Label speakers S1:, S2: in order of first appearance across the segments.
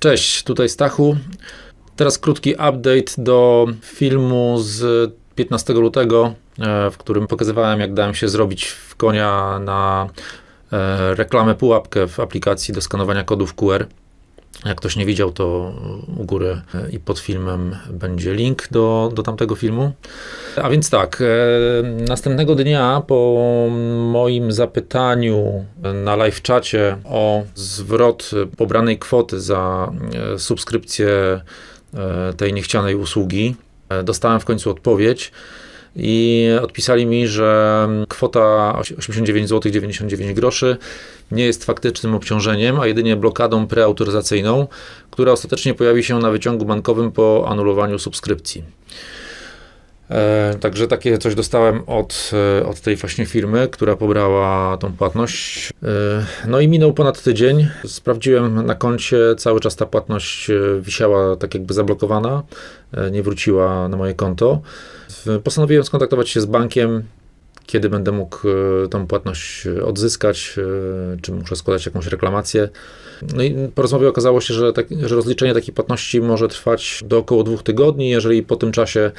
S1: Cześć, tutaj Stachu. Teraz krótki update do filmu z 15 lutego, e, w którym pokazywałem, jak dałem się zrobić w konia na e, reklamę pułapkę w aplikacji do skanowania kodów QR. Jak ktoś nie widział, to u góry i pod filmem będzie link do, do tamtego filmu. A więc tak, e, następnego dnia po moim zapytaniu na live czacie o zwrot pobranej kwoty za e, subskrypcję e, tej niechcianej usługi, dostałem w końcu odpowiedź. I odpisali mi, że kwota 89 zł 99 groszy nie jest faktycznym obciążeniem, a jedynie blokadą preautoryzacyjną, która ostatecznie pojawi się na wyciągu bankowym po anulowaniu subskrypcji. E, także takie coś dostałem od, e, od tej właśnie firmy, która pobrała tą płatność. E, no i minął ponad tydzień. Sprawdziłem na koncie, cały czas ta płatność wisiała tak jakby zablokowana, nie wróciła na moje konto. Postanowiłem skontaktować się z bankiem, kiedy będę mógł e, tą płatność odzyskać, e, czy muszę składać jakąś reklamację. No i po rozmowie okazało się, że, tak, że rozliczenie takiej płatności może trwać do około dwóch tygodni. Jeżeli po tym czasie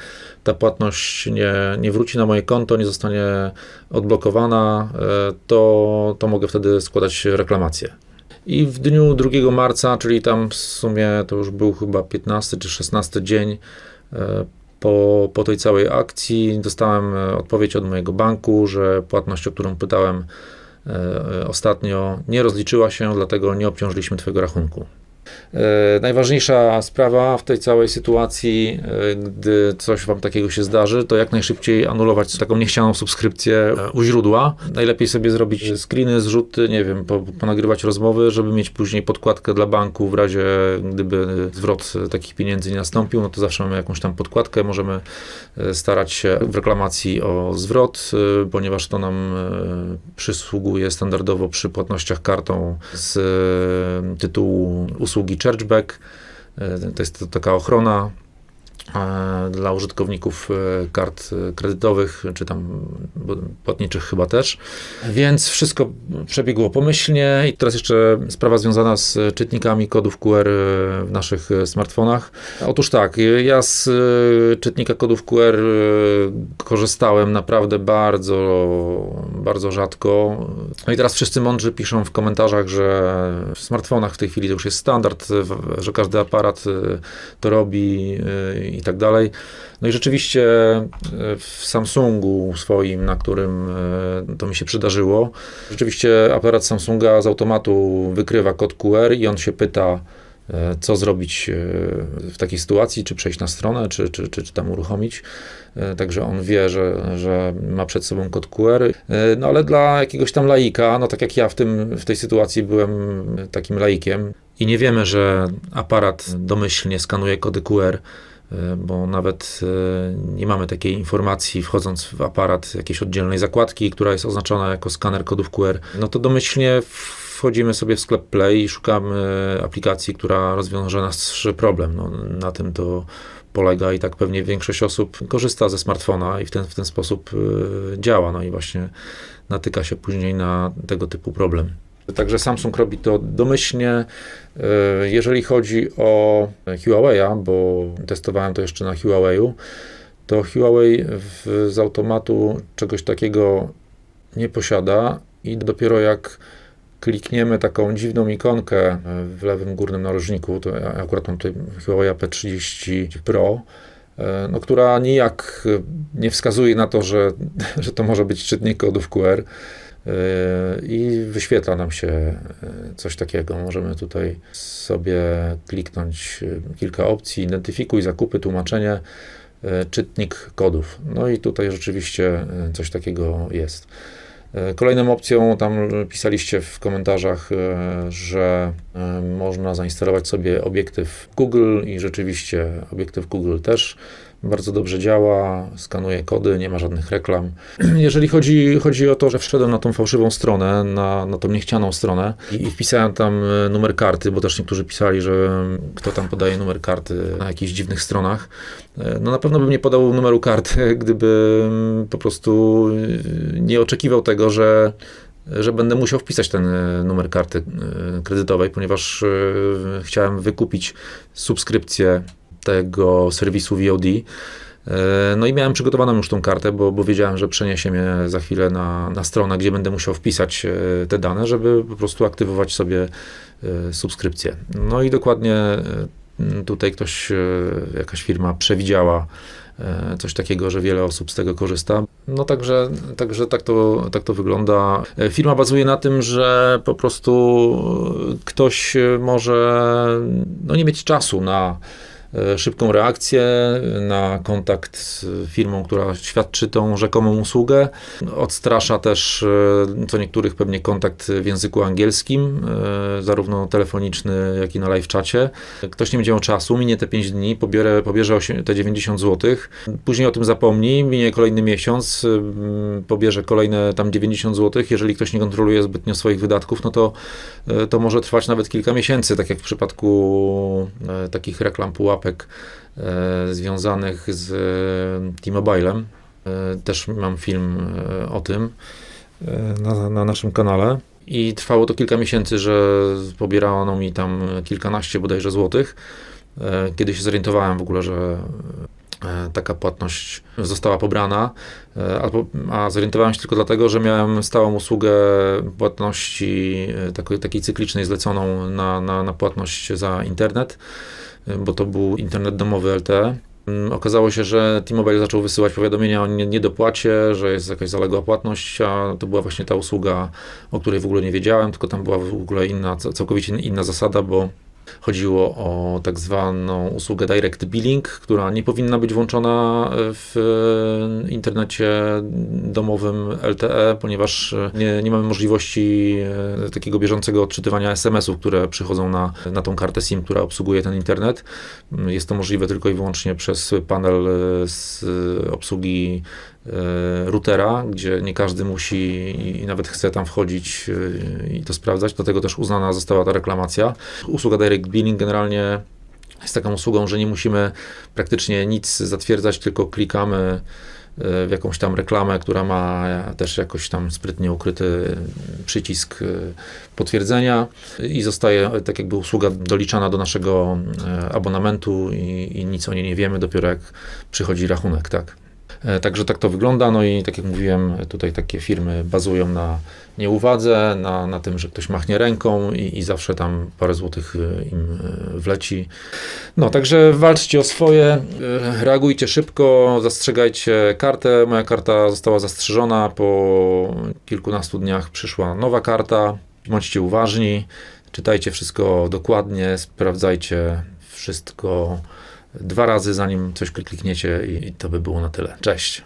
S1: ta płatność nie, nie wróci na moje konto, nie zostanie odblokowana, e, to, to mogę wtedy składać reklamację. I w dniu 2 marca, czyli tam w sumie to już był chyba 15 czy 16 dzień e, po, po tej całej akcji, dostałem e, odpowiedź od mojego banku, że płatność, o którą pytałem e, ostatnio, nie rozliczyła się, dlatego nie obciążyliśmy Twojego rachunku. E, Najważniejsza sprawa w tej całej sytuacji, e, gdy coś Wam takiego się zdarzy, to jak najszybciej anulować taką niechcianą subskrypcję e, u źródła. Najlepiej sobie zrobić screeny, zrzuty, nie wiem, po, ponagrywać rozmowy, żeby mieć później podkładkę dla banku w razie, gdyby zwrot takich pieniędzy nie nastąpił, no to zawsze mamy jakąś tam podkładkę, możemy starać się w reklamacji o zwrot, ponieważ to nam przysługuje standardowo przy płatnościach kartą z tytułu usługi Chargeback. E, To jest to taka ochrona dla użytkowników e, kart e, kredytowych, czy tam płatniczych chyba też. Więc wszystko przebiegło pomyślnie i teraz jeszcze sprawa związana z czytnikami kodów QR w naszych e, smartfonach. Otóż tak, ja z e, czytnika kodów QR e, korzystałem naprawdę bardzo, bardzo rzadko. No i teraz wszyscy mądrzy piszą w komentarzach, że w smartfonach w tej chwili to już jest standard, że każdy aparat e, to robi e, i tak dalej. No i rzeczywiście e, w Samsungu swoim, na którym e, to mi się przydarzyło, rzeczywiście aparat Samsunga z automatu wykrywa kod QR i on się pyta, e, co zrobić w takiej sytuacji, czy przejść na stronę, czy, czy, czy, czy tam uruchomić. Także on wie, że, że ma przed sobą kod QR. No ale dla jakiegoś tam laika, no tak jak ja w, tym, w tej sytuacji byłem takim laikiem i nie wiemy, że aparat domyślnie skanuje kody QR, bo nawet e, nie mamy takiej informacji wchodząc w aparat jakiejś oddzielnej zakładki, która jest oznaczona jako skaner kodów QR, no to domyślnie wchodzimy sobie w sklep Play i szukamy aplikacji, która rozwiąże nasz problem. No, na tym to polega i tak pewnie większość osób korzysta ze smartfona i w ten, w ten sposób y, działa. No i właśnie natyka się później na tego typu problem. Także Samsung robi to domyślnie. Y, Jeżeli chodzi o Huawei'a, bo testowałem to jeszcze na Huawei'u, to Huawei w, z automatu czegoś takiego nie posiada i dopiero jak klikniemy taką dziwną ikonkę w lewym górnym narożniku, to ja akurat mam tutaj Huawei P30 Pro, e, no, która nijak nie wskazuje na to, że, że to może być czytnik kodów QR e, i wyświetla nam się e, coś takiego. Możemy tutaj sobie kliknąć e, kilka opcji, identyfikuj zakupy, tłumaczenie, czytnik kodów. No i tutaj rzeczywiście coś takiego jest. Kolejną opcją, tam pisaliście w komentarzach, że można zainstalować sobie obiektyw Google i rzeczywiście obiektyw Google też bardzo dobrze działa, skanuje kody, nie ma żadnych reklam. Jeżeli chodzi, chodzi o to, że wszedłem na tą fałszywą stronę, na, na tą niechcianą stronę i, i wpisałem tam e, numer karty, bo też niektórzy pisali, że kto tam podaje numer karty na jakichś dziwnych stronach, e, no na pewno bym nie podał numeru karty, gdybym po prostu e, nie oczekiwał tego, że że będę musiał wpisać ten numer karty kredytowej, ponieważ chciałem wykupić subskrypcję tego serwisu VOD. E, No i miałem przygotowaną już tą kartę, bo, bo wiedziałem, że przeniesie mnie za chwilę na, na stronę, gdzie będę musiał wpisać e, te dane, żeby po prostu aktywować sobie e, subskrypcję. No i dokładnie tutaj ktoś, jakaś firma przewidziała coś takiego, że wiele osób z tego korzysta. No także, także tak, to, tak to wygląda. Firma bazuje na tym, że po prostu ktoś może no, nie mieć czasu na szybką reakcję, na kontakt z firmą, która świadczy tą rzekomą usługę. Odstrasza też e, co niektórych pewnie kontakt w języku angielskim, e, zarówno telefoniczny, jak i na live czacie. Ktoś nie będzie miał czasu, minie te 5 dni, pobierze, pobierze te 90 zł, później o tym zapomni, minie kolejny miesiąc, pobierze kolejne tam 90 zł. Jeżeli ktoś nie kontroluje zbytnio swoich wydatków, no to, e, to może trwać nawet kilka miesięcy, tak jak w przypadku e, takich reklam pułapek e, związanych z e, T-Mobilem. E, Też mam film o tym na, na naszym kanale. I trwało to kilka miesięcy, że pobierano mi tam kilkanaście bodajże złotych. Kiedy się zorientowałem w ogóle, że taka płatność została pobrana, e, a zorientowałem się tylko dlatego, że miałem stałą usługę płatności e, takiej, takiej cyklicznej zleconą na, na, na płatność za internet, e, bo to był internet domowy LTE. Mm, Okazało się, że T-Mobile zaczął wysyłać powiadomienia o nie- niedopłacie, że jest jakaś zaległa płatność, a to była właśnie ta usługa, o której w ogóle nie wiedziałem, tylko tam była w ogóle inna, całkowicie inna zasada, bo chodziło o tak zwaną usługę direct billing, która nie powinna być włączona w e, internecie domowym LTE, ponieważ e, nie, nie mamy możliwości e, takiego bieżącego odczytywania SMS-ów, które przychodzą na, na tą kartę SIM, która obsługuje ten internet. Jest to możliwe tylko i wyłącznie przez panel z obsługi routera, gdzie nie każdy musi i- nawet chce tam wchodzić e, i to sprawdzać. Dlatego też uznana została ta reklamacja. Usługa Direct Billing generalnie jest taką usługą, że nie musimy praktycznie nic zatwierdzać, tylko klikamy e, w jakąś tam reklamę, która ma też jakoś tam sprytnie ukryty przycisk e, potwierdzenia i zostaje e, tak jakby usługa doliczana do naszego e, abonamentu i, i nic o niej nie wiemy, dopiero jak przychodzi rachunek, tak. E, Także tak to wygląda. No i tak jak mówiłem, tutaj takie firmy bazują na nieuwadze, na, na tym, że ktoś machnie ręką i, i zawsze tam parę złotych e, im e, wleci. No, także walczcie o swoje, reagujcie szybko, zastrzegajcie kartę. Moja karta została zastrzeżona, po kilkunastu dniach przyszła nowa karta. Bądźcie uważni, czytajcie wszystko dokładnie, sprawdzajcie wszystko dwa razy, zanim coś klikniecie i, to by było na tyle. Cześć.